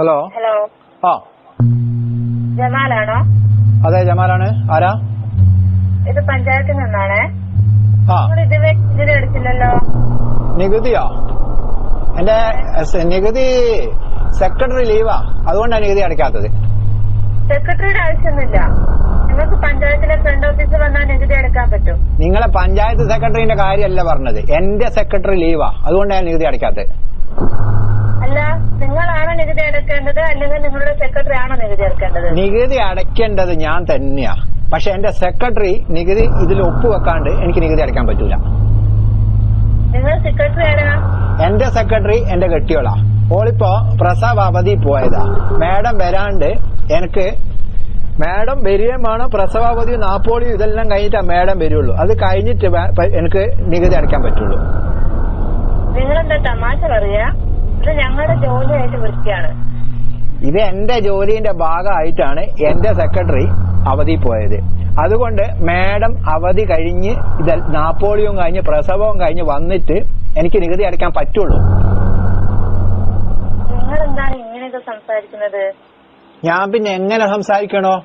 Hello hello ആ. ജമാലാണോ? അതെ ജമാലാണ്. ആരാ? ഇത് പഞ്ചായത്തിൽ നിന്നാണേ. ആ. ഇതുവരെ നികുതി എടുത്തില്ലല്ലോ? നികുതിയോ? എന്റെ നികുതി സെക്രട്ടറി ലീവാ. അതുകൊണ്ടാണ് നികുതി അടയ്ക്കാത്തത്. സെക്രട്ടറിയുടെ ആവശ്യമൊന്നുമില്ല. നിങ്ങൾക്ക് പഞ്ചായത്തിലെ ഫ്രണ്ട് ഓഫീസിൽ വന്നാൽ നികുതി അടക്കാൻ പറ്റും. നിങ്ങളെ പഞ്ചായത്ത് സെക്രട്ടറിന്റെ കാര്യമല്ല പറഞ്ഞത്. എന്റെ സെക്രട്ടറി ലീവാ. അതുകൊണ്ടാണ് നികുതി അടയ്ക്കാത്തത്. നിങ്ങളാണോ നികുതി അടക്കേണ്ടത് അല്ലെങ്കിൽ നിങ്ങളുടെ സെക്രട്ടറി ആണോ നികുതി അടക്കേണ്ടത് നികുതി അടയ്ക്കേണ്ടത് ഞാൻ തന്നെയാ. പക്ഷെ എന്റെ സെക്രട്ടറി നികുതി ഇതിൽ ഒപ്പുവെക്കാണ്ട് എനിക്ക് നികുതി അടയ്ക്കാൻ പറ്റൂല. നിങ്ങൾ സെക്രട്ടറി ആരാ? എന്റെ സെക്രട്ടറി എന്റെ കെട്ടിയോളാ. ഓളിപ്പോ പ്രസവ അവധി പോയതാ. മാഡം വരാണ്ട് എനിക്ക് മാഡം വരികയും വേണം പ്രസവാവധിയും നാപ്പോളിയും ഇതെല്ലാം കഴിഞ്ഞിട്ടാ മാഡം വരുള്ളൂ. അത് കഴിഞ്ഞിട്ട് എനിക്ക് നികുതി അടയ്ക്കാൻ പറ്റുള്ളൂ നിങ്ങളെന്താ തമാശ പറയാ ഇത് വൃത്തിയാണ് ഇത് എന്റെ ജോലിന്റെ ഭാഗമായിട്ടാണ് എന്റെ സെക്രട്ടറി അവധി പോയത്. അതുകൊണ്ട് മാഡം അവധി കഴിഞ്ഞ് ഇത് നാപ്പോളിയും കഴിഞ്ഞ് പ്രസവവും കഴിഞ്ഞ് വന്നിട്ട് എനിക്ക് നികുതി അടയ്ക്കാൻ പറ്റുള്ളൂ. നിങ്ങൾ എന്താണ് ഇങ്ങനെയൊക്കെ സംസാരിക്കുന്നത്? ഞാൻ പിന്നെ എങ്ങനെ സംസാരിക്കണോ?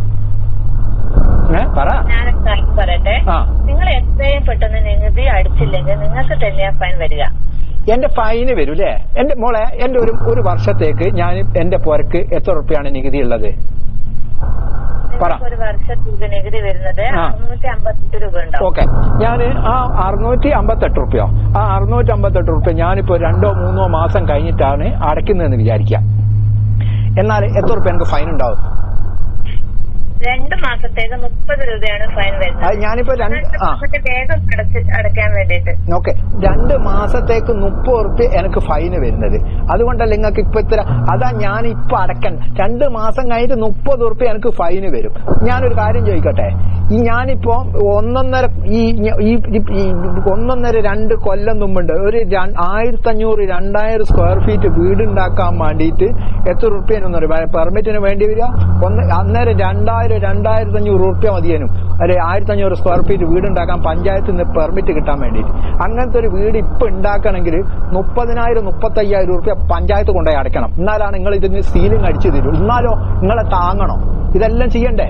പറ. കാര്യം പറയട്ടെ. നിങ്ങൾ എത്രയും പെട്ടെന്ന് നികുതി അടിച്ചില്ലെങ്കിൽ നിങ്ങൾക്ക് തന്നെയാ ഫൈൻ വരിക. എന്റെ ഫൈന് വരും അല്ലേ എന്റെ മോളെ എന്റെ ഒരു ഒരു വർഷത്തേക്ക് ഞാൻ എന്റെ പുരക്ക് എത്ര റുപ്യാണ് നികുതി ഉള്ളത്? ഒരു വർഷത്തേക്ക് നികുതി വരുന്നത് ഓക്കെ. ഞാൻ ആ അറുന്നൂറ്റി അമ്പത്തെട്ട് റുപ്യോ? ആ അറുന്നൂറ്റി അമ്പത്തെട്ട് റുപ്യ ഞാനിപ്പോ രണ്ടോ മൂന്നോ മാസം കഴിഞ്ഞിട്ടാണ് അടയ്ക്കുന്നതെന്ന് വിചാരിക്കാം. എന്നാൽ എത്ര റുപ്യ എനിക്ക് ഫൈൻ ഉണ്ടാവും? രണ്ട് മാസത്തേക്ക് മുപ്പത് രൂപയാണ് ഫൈൻ വരുന്നത്. ഞാനിപ്പോ രണ്ട് വേഗം അടക്കാൻ വേണ്ടിയിട്ട്. ഓക്കെ. രണ്ട് മാസത്തേക്ക് മുപ്പത് റുപ്യ എനിക്ക് ഫൈന് വരുന്നത്. അതുകൊണ്ടല്ല നിങ്ങൾക്ക് ഇപ്പൊ ഇത്ര അതാ ഞാൻ ഇപ്പൊ അടക്കൻ രണ്ട് മാസം കഴിഞ്ഞിട്ട് മുപ്പത് റുപ്യ എനിക്ക് ഫൈന് വരും. ഞാനൊരു കാര്യം ചോദിക്കട്ടെ? ഈ ഞാനിപ്പോ ഒന്നൊന്നര ഈ ഒന്നൊന്നര രണ്ട് കൊല്ലം മുമ്പുണ്ട്. ഒരു ആയിരത്തഞ്ഞൂറ് രണ്ടായിരം സ്ക്വയർ ഫീറ്റ് വീടുണ്ടാക്കാൻ വേണ്ടിയിട്ട് എത്ര റുപ്യനൊന്നും പെർമിറ്റിന് വേണ്ടി വരിക? ഒന്ന് അന്നേരം രണ്ടായിരം രണ്ടായിരത്തി അഞ്ഞൂറ് റുപ്യ മതിയേനും. അല്ലെ ആയിരത്തി അഞ്ഞൂറ് സ്ക്വയർ ഫീറ്റ് വീടുണ്ടാക്കാൻ പഞ്ചായത്തിൽ നിന്ന് പെർമിറ്റ് കിട്ടാൻ വേണ്ടിയിട്ട്. അങ്ങനത്തെ ഒരു വീട് ഇപ്പൊ ഉണ്ടാക്കണമെങ്കിൽ മുപ്പതിനായിരം മുപ്പത്തയ്യായിരം റുപ്യ പഞ്ചായത്ത് കൊണ്ടുപോയി അടയ്ക്കണം. എന്നാലാണ് നിങ്ങൾ ഇതിന് സീലിംഗ് അടിച്ചു തരൂ. എന്നാലോ നിങ്ങളെ താങ്ങണോ? ഇതെല്ലാം ചെയ്യണ്ടേ?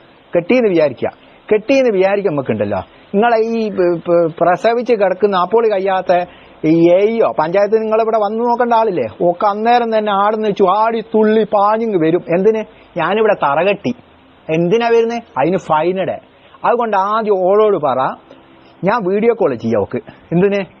കെട്ടിന്ന് വിചാരിക്കുക. കെട്ടിയെന്ന് വിചാരിക്കും നമുക്കുണ്ടല്ലോ. നിങ്ങളെ ഈ പ്രസവിച്ച് കിടക്കുന്ന അപ്പോൾ കഴിയാത്ത ഈ എയ്യോ പഞ്ചായത്ത് നിങ്ങളിവിടെ വന്നു നോക്കേണ്ട ആളില്ലേ? ഒക്കെ അന്നേരം തന്നെ ആടുന്ന് വെച്ചു ആടി തുള്ളി പാഞ്ഞിങ് വരും. എന്തിന്? ഞാനിവിടെ തറകെട്ടി എന്തിനാ വരുന്നത് അതിന് ഫൈനടെ അതുകൊണ്ട് ആദ്യം ഓളോട് പറ. ഞാൻ വീഡിയോ കോൾ ചെയ്യാം ഓക്ക്. എന്തിന്?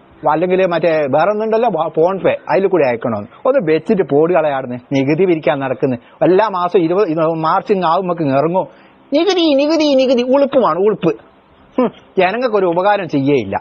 അല്ലെങ്കിൽ മറ്റേ വേറെ ഒന്നുണ്ടല്ലോ ഫോൺ പേ അതിൽ കൂടി അയക്കണമെന്ന്. ഒന്ന് വെച്ചിട്ട് പോടി കളയാടുന്ന് നികുതി പിരിക്കാൻ നടക്കുന്നു. എല്ലാ മാസം ഇരുപത് മാർച്ച് ആവുമ്പോൾ ഇറങ്ങും. നികുതി നികുതി നികുതി. ഉളുപ്പുമാണ് ഉളുപ്പ്. ജനങ്ങൾക്ക് ഒരു ഉപകാരം ചെയ്യേയില്ല.